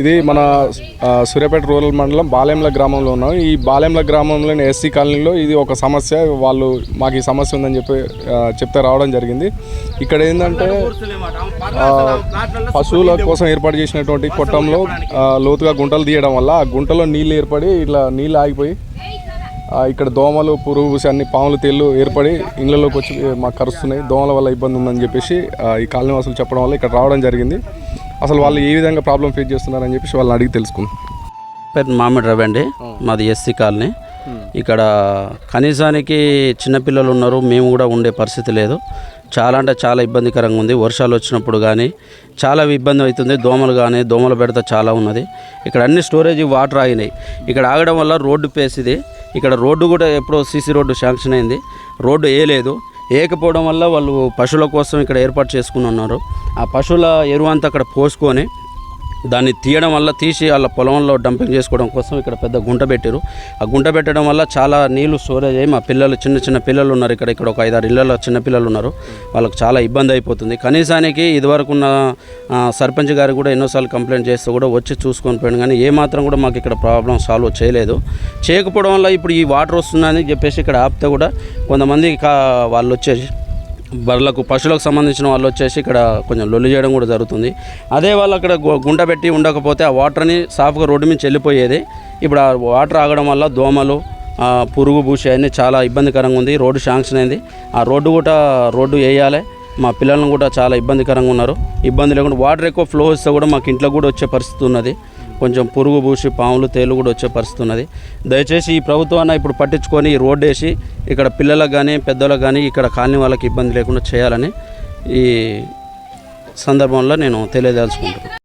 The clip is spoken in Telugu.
ఇది మన సూర్యాపేట రూరల్ మండలం బాలెంల గ్రామంలో ఉన్నాం. ఈ బాలెంల గ్రామంలోని ఎస్సీ కాలనీలో ఇది ఒక సమస్య. వాళ్ళు మాకు ఈ సమస్య ఉందని చెప్పి చెప్తే రావడం జరిగింది. ఇక్కడ ఏంటంటే పశువుల కోసం ఏర్పాటు చేసినటువంటి కొట్టంలో లోతుగా గుంటలు తీయడం వల్ల ఆ గుంటలో నీళ్ళు ఏర్పడి ఇట్లా నీళ్ళు ఆగిపోయి ఇక్కడ దోమలు పురుగు అన్ని పాములు తేళ్ళు ఏర్పడి ఇళ్ళలోకి వచ్చి మాకు కరుస్తున్నాయి. దోమల వల్ల ఇబ్బంది ఉందని చెప్పేసి ఈ కాలనీ వాసులు చెప్పడం వల్ల ఇక్కడ రావడం జరిగింది. అసలు వాళ్ళు ఏ విధంగా ప్రాబ్లం ఫేస్ చేస్తున్నారని చెప్పేసి వాళ్ళని అడిగి తెలుసుకుందాం. పేరు మామిడి రవి అండి. మాది ఎస్సీ కాలనీ. ఇక్కడ కనీసానికి చిన్నపిల్లలు ఉన్నారు మేము కూడా ఉండే పరిస్థితి లేదు. చాలా అంటే చాలా ఇబ్బందికరంగా ఉంది. వర్షాలు వచ్చినప్పుడు కానీ చాలా ఇబ్బంది అవుతుంది. దోమలు కానీ దోమల బెడత చాలా ఉన్నది. ఇక్కడ అన్ని స్టోరేజ్ వాటర్ ఆగినాయి. ఇక్కడ ఆగడం వల్ల రోడ్డు పేస్ ఇది ఇక్కడ రోడ్డు కూడా ఎప్పుడో సీసీ రోడ్డు శాంక్షన్ అయింది. రోడ్డు వేయలేదు. వేయకపోవడం వల్ల వాళ్ళు పశువుల కోసం ఇక్కడ ఏర్పాటు చేసుకుని ఉన్నారు. ఆ పశువుల ఎరువు అంతా అక్కడ పోసుకొని దాన్ని తీయడం వల్ల తీసి వాళ్ళ పొలంలో డంపింగ్ చేసుకోవడం కోసం ఇక్కడ పెద్ద గుంట పెట్టారు. ఆ గుంట పెట్టడం వల్ల చాలా నీళ్ళు స్టోరేజ్ అయ్యి మా పిల్లలు చిన్న చిన్న పిల్లలు ఉన్నారు ఇక్కడ. ఇక్కడ ఒక ఐదారు ఇళ్ళలో చిన్న పిల్లలు ఉన్నారు. వాళ్ళకి చాలా ఇబ్బంది అయిపోతుంది. కనీసానికి ఇదివరకు ఉన్న సర్పంచ్ గారు కూడా ఎన్నోసార్లు కంప్లైంట్ చేస్తే కూడా వచ్చి చూసుకొని పోయాను కానీ ఏ మాత్రం కూడా మాకు ఇక్కడ ప్రాబ్లం సాల్వ్ చేయలేదు. చేయకపోవడం వల్ల ఇప్పుడు ఈ వాటర్ వస్తుందని చెప్పేసి ఇక్కడ ఆపితే కూడా కొంతమంది కా వాళ్ళు వచ్చేసి బర్రెలకు పశువులకు సంబంధించిన వాళ్ళు వచ్చేసి ఇక్కడ కొంచెం లొల్లి చేయడం కూడా జరుగుతుంది. అదే వాళ్ళు అక్కడ గు- గుంట పెట్టి ఉండకపోతే ఆ వాటర్ని సాఫ్గా రోడ్డు మీద వెళ్ళిపోయేది ఇప్పుడు ఆ వాటర్ ఆగడం వల్ల దోమలు పురుగు భూషి అన్నీ చాలా ఇబ్బందికరంగా ఉంది. రోడ్డు శాంక్షన్ అయింది. ఆ రోడ్డు కూడా రోడ్డు వేయాలి. మా పిల్లలను కూడా చాలా ఇబ్బందికరంగా ఉన్నారు. ఇబ్బంది లేకుండా వాటర్ ఎక్కువ ఫ్లో వస్తే కూడా మాకు ఇంట్లో కూడా వచ్చే పరిస్థితి ఉన్నది. కొంచెం పురుగు పూసి పాములు తేలు కూడా వచ్చే పరిస్థితి ఉన్నది. దయచేసి ఈ ప్రభుత్వాన్ని ఇప్పుడు పట్టించుకొని ఈ రోడ్డు వేసి ఇక్కడ పిల్లలకు కానీ పెద్దలకు కానీ ఇక్కడ కాలనీ వాళ్ళకి ఇబ్బంది లేకుండా చేయాలని ఈ సందర్భంలో నేను తెలియదలుచుకుంటున్నాను